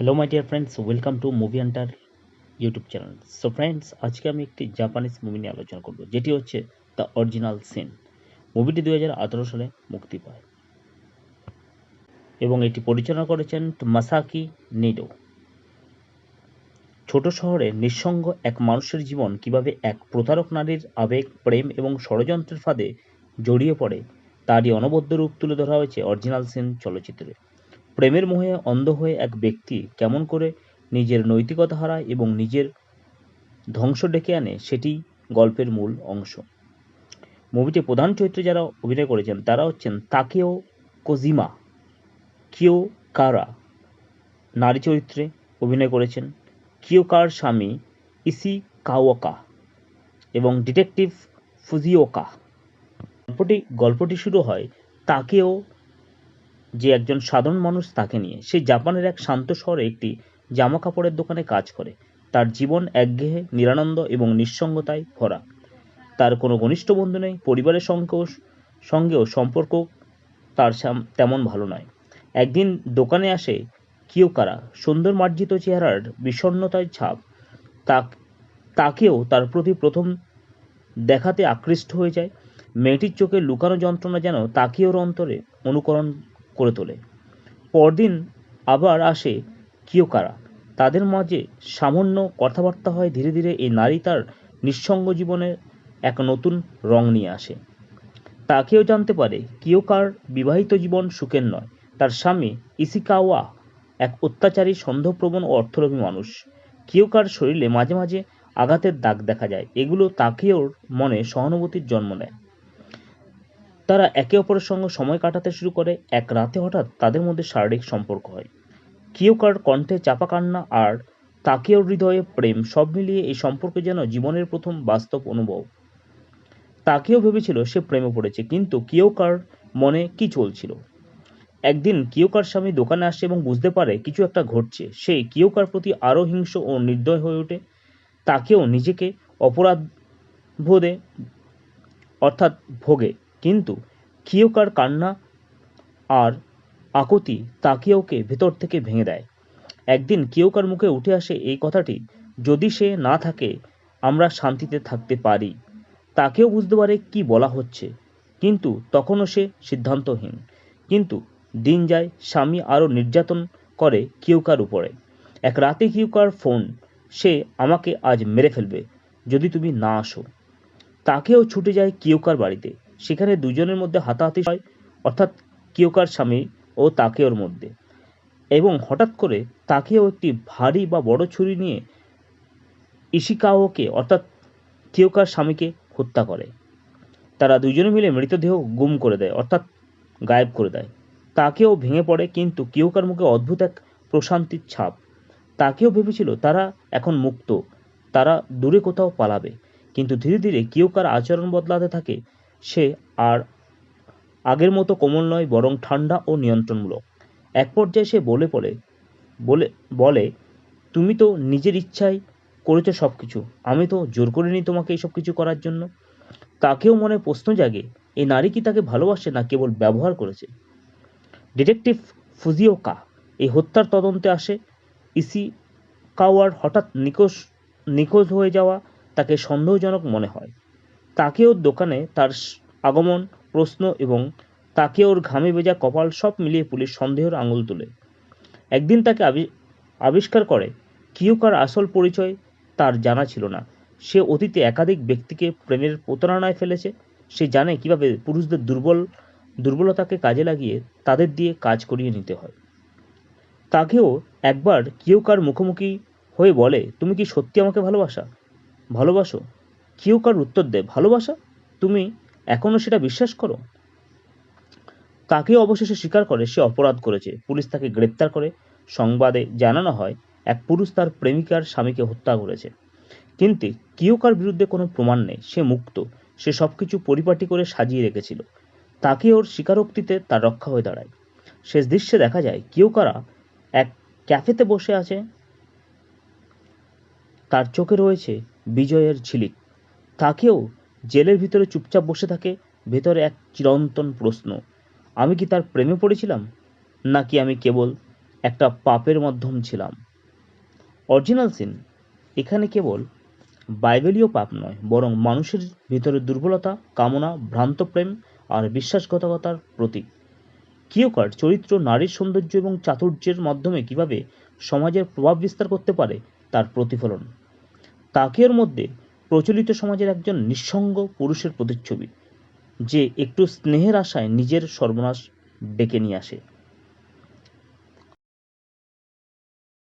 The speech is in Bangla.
Hello my dear friends welcome to movie hunter YouTube channel so friends আজকে আমি একটি জাপানিজ মুভি নিয়ে আলোচনা করব, যেটি হচ্ছে দ্য অরিজিনাল সিন মুভিটি দু হাজার আঠারো সালে মুক্তি পায়। এবং এটি পরিচালনা করেছেন মাসাকি নিডো ছোট শহরে নিঃসঙ্গ এক মানুষের জীবন কীভাবে এক প্রতারক নারীর আবেগ, প্রেম এবং ষড়যন্ত্রের ফাঁদে জড়িয়ে পড়ে, তারই অনবদ্য রূপ তুলে ধরা হয়েছে অরিজিনাল সিন চলচ্চিত্রে। প্রেমের মোহে অন্ধ হয়ে এক ব্যক্তি কেমন করে নিজের নৈতিকতা হারায় এবং নিজের ধ্বংস ডেকে আনে, সেটি গল্পের মূল অংশ। মুভিতে প্রধান চরিত্রে যারা অভিনয় করেছেন, তারা হচ্ছেন তাকেও কোজিমা, কিও কারা নারী চরিত্রে অভিনয় করেছেন। কিয়োকার স্বামী ইসি কাওয়াকা এবং ডিটেকটিভ ফুজিওকা। গল্পটি গল্পটি শুরু হয় তাকেও যে একজন সাধারণ মানুষ তাকে নিয়ে। সে জাপানের এক শান্ত শহরে একটি জামা কাপড়ের দোকানে কাজ করে। তার জীবন একঘেয়ে, নিরানন্দ এবং নিঃসঙ্গতায় ভরা। তার কোনো ঘনিষ্ঠ বন্ধু নেই, পরিবারের সঙ্গেও সঙ্গেও সম্পর্ক তার তেমন ভালো নয়। একদিন দোকানে আসে কিয়োকারা। সুন্দর মার্জিত চেহারার বিষণ্ণতার ছাপ। তা তাকেও তার প্রতি প্রথম দেখাতে আকৃষ্ট হয়ে যায়। মেয়েটির চোখে লুকানো যন্ত্রণা যেন তাকিওর অন্তরে অনুকরণ করে তোলে। পরদিন আবার আসে কিয়োকারা। তাদের মাঝে সামান্য কথাবার্তা হয়, ধীরে ধীরে এই নারী তার নিঃসঙ্গ জীবনের এক নতুন রং নিয়ে আসে। তাকেও জানতে পারে, কিয়োকার বিবাহিত জীবন সুখের নয়। তার স্বামী ইসিকাওয়া এক অত্যাচারী, সন্দেহপ্রবণ ও অর্থলোভী মানুষ। কিয়োকার শরীরে মাঝে মাঝে আঘাতের দাগ দেখা যায়। এগুলো তাকেওর মনে সহানুভূতির জন্ম নেয় তারা একে অপরের সঙ্গে সময় কাটাতে শুরু করে। এক রাতে হঠাৎ তাদের মধ্যে শারীরিক সম্পর্ক হয়। কেউ কার কণ্ঠে চাপা কান্না আর তাকেও হৃদয়ে প্রেম সব মিলিয়ে এই সম্পর্ক যেন জীবনের প্রথম বাস্তব অনুভব। তাকেও ভেবেছিল সে প্রেমে পড়েছে, কিন্তু কিয়োকার মনে কি চলছিল? একদিন কিয়োকার স্বামী দোকানে আসে এবং বুঝতে পারে কিছু একটা ঘটছে। সে কিয়োকার প্রতি আরও হিংস ও নির্দয় হয়ে ওঠে। তাকেও নিজেকে অপরাধ বোধে অর্থাৎ ভোগে। কিন্তু কিয়োকার কান্না আর আকুতি তাকিয়াওকে ভেতর থেকে ভেঙে দেয়। একদিন কিয়োকার মুখে উঠে আসে এই কথাটি, যদি সে না থাকে, আমরা শান্তিতে থাকতে পারি। তাকেও বুঝতে পারে কি বলা হচ্ছে, কিন্তু তখনও সে সিদ্ধান্তহীন। কিন্তু দিন যায়, স্বামী আরও নির্যাতন করে কিউকার উপরে। এক রাতে কিউকার ফোন, সে আমাকে আজ মেরে ফেলবে, যদি তুমি না আসো। তাকেও ছুটে যায় কিয়োকার বাড়িতে। সেখানে দুজনের মধ্যে হাতাহাতি হয়, অর্থাৎ কিয়োকার স্বামী ও তাকেওর মধ্যে। এবং হঠাৎ করে তাকেও একটি ভারী বা বড় ছুরি নিয়ে ইশিকাওকে, অর্থাৎ কিয়োকার স্বামীকে হত্যা করে। তারা দুজনে মিলে মৃতদেহ গুম করে দেয়, অর্থাৎ গায়েব করে দেয়। তাকেও ভেঙে পড়ে, কিন্তু কিয়োকার মুখে অদ্ভুত এক প্রশান্তির ছাপ। তাকেও ভেবেছিল তারা এখন মুক্ত, তারা দূরে কোথাও পালাবে। কিন্তু ধীরে ধীরে কিয়োকার আচরণ বদলাতে থাকে সে আর আগের মতো কোমল নয়, বরং ঠান্ডা ও নিয়ন্ত্রণমূলক। এক পর্যায়ে সে বলে পড়ে, বলে বলে, তুমি তো নিজের ইচ্ছায় করেছ সব কিছু আমি তো জোর করিনি তোমাকে এইসব কিছু করার জন্য। তাকেও মনে প্রশ্ন জাগে এই নারী কি তাকে ভালোবাসে না কেবল ব্যবহার করেছে? ডিটেকটিভ ফুজিওকা এই হত্যার তদন্তে আসে। ইসি কাওয়ার হঠাৎ নিখোঁজ নিখোঁজ হয়ে যাওয়া তাকে সন্দেহজনক মনে হয়। তাকে ওর দোকানে তার আগমন, প্রশ্ন এবং তাকে ওর ঘামে ভেজা কপাল সব মিলিয়ে পুলিশ সন্দেহের আঙুল তোলে। একদিন তাকে আবি- আবিষ্কার করে কিউকার আসল পরিচয় তার জানা ছিল না। সে অতীতে একাধিক ব্যক্তিকে প্রেমের প্রতারণায় ফেলেছে। সে জানে কীভাবে পুরুষদের দুর্বল, দুর্বলতাকে কাজে লাগিয়ে তাদের দিয়ে কাজ করিয়ে নিতে হয়। তাকেও একবার কিউকার মুখোমুখি হয়ে বলে, তুমি কি সত্যি আমাকে ভালোবাসা? ভালোবাসো? কিউকার উত্তর দেয় ভালোবাসা? তুমি এখনও সেটা বিশ্বাস করো? তাকে অবশেষে স্বীকার করে, সে অপরাধ করেছে। পুলিশ তাকে গ্রেপ্তার করে। সংবাদে জানানো হয়, এক পুরুষ তার প্রেমিকার স্বামীকে হত্যা করেছে। কিন্তু কিউকার বিরুদ্ধে কোনো প্রমাণ নেই, সে মুক্ত। সে সবকিছু পরিপাটি করে সাজিয়ে রেখেছিল। তাকে ওর স্বীকারোক্তিতে তার রক্ষা হয়ে দাঁড়ায়। শেষ দৃশ্যে দেখা যায় কিউকারা এক ক্যাফেতে বসে আছে। তার চোখে রয়েছে বিজয়ের ঝিলিক। তাকেও জেলের ভিতরে চুপচাপ বসে থাকে ভেতরে এক চিরন্তন প্রশ্ন। আমি কি তার প্রেমে পড়েছিলাম? নাকি আমি কেবল একটা পাপের মাধ্যম ছিলাম? Original sin. এখানে কেবল বাইবেলীয় পাপ নয়, বরং মানুষের ভিতরে দুর্বলতা, কামনা, ভ্রান্ত প্রেম আর বিশ্বাসঘাতকতার প্রতীক। কিয়কার চরিত্র নারীর সৌন্দর্য এবং চাতুর্যের মাধ্যমে কীভাবে সমাজের প্রভাব বিস্তার করতে পারে তার প্রতিফলন। তাকিয়ার মধ্যে প্রচলিত সমাজের একজন নিঃসঙ্গ পুরুষের প্রতিচ্ছবি, যে একটু স্নেহের আশায় নিজের সর্বনাশ ডেকে নিয়ে আসে।